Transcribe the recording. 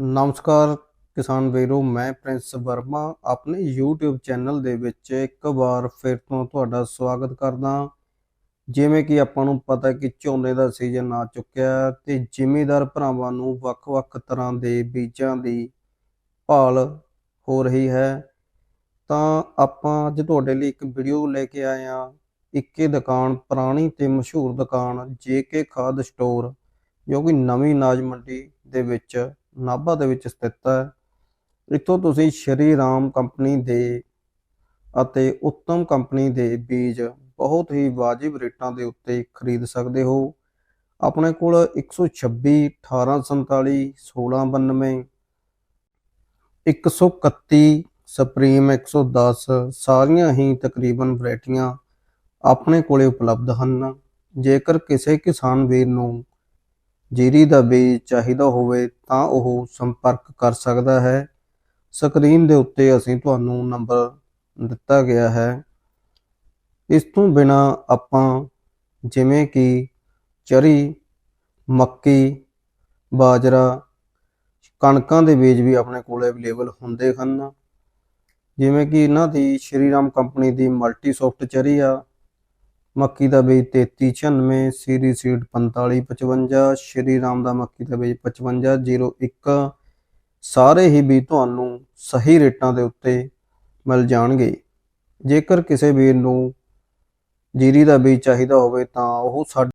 ਨਮਸਕਾਰ ਕਿਸਾਨ ਵੀਰੋ, ਮੈਂ ਪ੍ਰਿੰਸ ਵਰਮਾ, ਆਪਣੇ YouTube ਚੈਨਲ ਦੇ ਵਿੱਚ ਇੱਕ ਵਾਰ ਫਿਰ ਤੋਂ ਤੁਹਾਡਾ ਸਵਾਗਤ ਕਰਦਾ ਜਿਵੇਂ ਕਿ ਆਪਾਂ ਨੂੰ ਪਤਾ ਕਿ ਝੋਨੇ ਦਾ ਸੀਜ਼ਨ ਆ ਚੁੱਕਿਆ ਹੈ ਤੇ ਜ਼ਿਮੀਂਦਾਰ ਭਰਾਵਾਂ ਨੂੰ ਵੱਖ-ਵੱਖ ਤਰ੍ਹਾਂ ਦੇ ਬੀਜਾਂ ਦੀ ਭਾਲ ਹੋ ਰਹੀ ਹੈ। ਤਾਂ ਆਪਾਂ ਅੱਜ ਤੁਹਾਡੇ ਲਈ ਇੱਕ ਵੀਡੀਓ ਲੈ ਕੇ ਆਏ ਹਾਂ। ਇੱਕੇ ਦੁਕਾਨ, ਪੁਰਾਣੀ ਤੇ ਮਸ਼ਹੂਰ ਦੁਕਾਨ, ਜੇਕੇ ਖਾਦ ਸਟੋਰ ਜੋ ਕਿ ਨਵੀਂ ਅਨਾਜ ਮੰਡੀ ਦੇ ਵਿੱਚ ਨਾਭਾ ਦੇ ਵਿੱਚ ਸਥਿਤ ਹੈ। ਇੱਥੋਂ ਤੁਸੀਂ ਸ਼੍ਰੀ ਰਾਮ ਕੰਪਨੀ ਦੇ ਅਤੇ ਉੱਤਮ ਕੰਪਨੀ ਦੇ ਬੀਜ ਬਹੁਤ ਹੀ ਵਾਜਿਬ ਰੇਟਾਂ ਦੇ ਉੱਤੇ ਖਰੀਦ ਸਕਦੇ ਹੋ। ਆਪਣੇ ਕੋਲ 126 1847 1692 131 ਸੁਪਰੀਮ 110 ਸਾਰੀਆਂ ਹੀ ਤਕਰੀਬਨ ਵੈਰਾਈਟੀਆਂ ਆਪਣੇ ਕੋਲੇ ਉਪਲਬਧ ਹਨ। ਜੇਕਰ ਕਿਸੇ ਕਿਸਾਨ ਵੀਰ ਨੂੰ ਜੀਰੀ ਦਾ ਬੀਜ ਚਾਹੀਦਾ ਹੋਵੇ ਤਾਂ ਉਹ ਸੰਪਰਕ ਕਰ ਸਕਦਾ ਹੈ। ਸਕਰੀਨ ਦੇ ਉੱਤੇ ਅਸੀਂ ਤੁਹਾਨੂੰ ਨੰਬਰ ਦਿੱਤਾ ਗਿਆ ਹੈ। ਇਸ ਤੋਂ ਬਿਨਾ ਆਪਾਂ ਜਿਵੇਂ ਕਿ ਚਰੀ, ਮੱਕੀ, ਬਾਜਰਾ, ਕਣਕਾਂ ਦੇ ਬੀਜ ਵੀ ਆਪਣੇ ਕੋਲ ਅਵੇਲੇਬਲ ਹੁੰਦੇ ਹਨ। ਜਿਵੇਂ ਕਿ ਇਹਨਾਂ ਦੀ ਸ਼੍ਰੀਰਾਮ ਕੰਪਨੀ ਦੀ ਮਲਟੀ ਸੌਫਟ ਚਰੀ ਆ ਮੱਕੀ ਦਾ ਬੀਜ 3396 ਸੀਰੀ ਸੀਡ 4555 ਸ਼੍ਰੀ ਰਾਮ ਦਾ ਮੱਕੀ ਦਾ ਬੀਜ 5501 ਸਾਰੇ ਹੀ ਬੀਜ ਤੁਹਾਨੂੰ ਸਹੀ ਰੇਟਾਂ ਦੇ ਉੱਤੇ ਮਿਲ ਜਾਣਗੇ। ਜੇਕਰ ਕਿਸੇ ਵੀਰ ਨੂੰ ਜੀਰੀ ਦਾ ਬੀਜ ਚਾਹੀਦਾ ਹੋਵੇ ਤਾਂ ਉਹ ਸਾਡੇ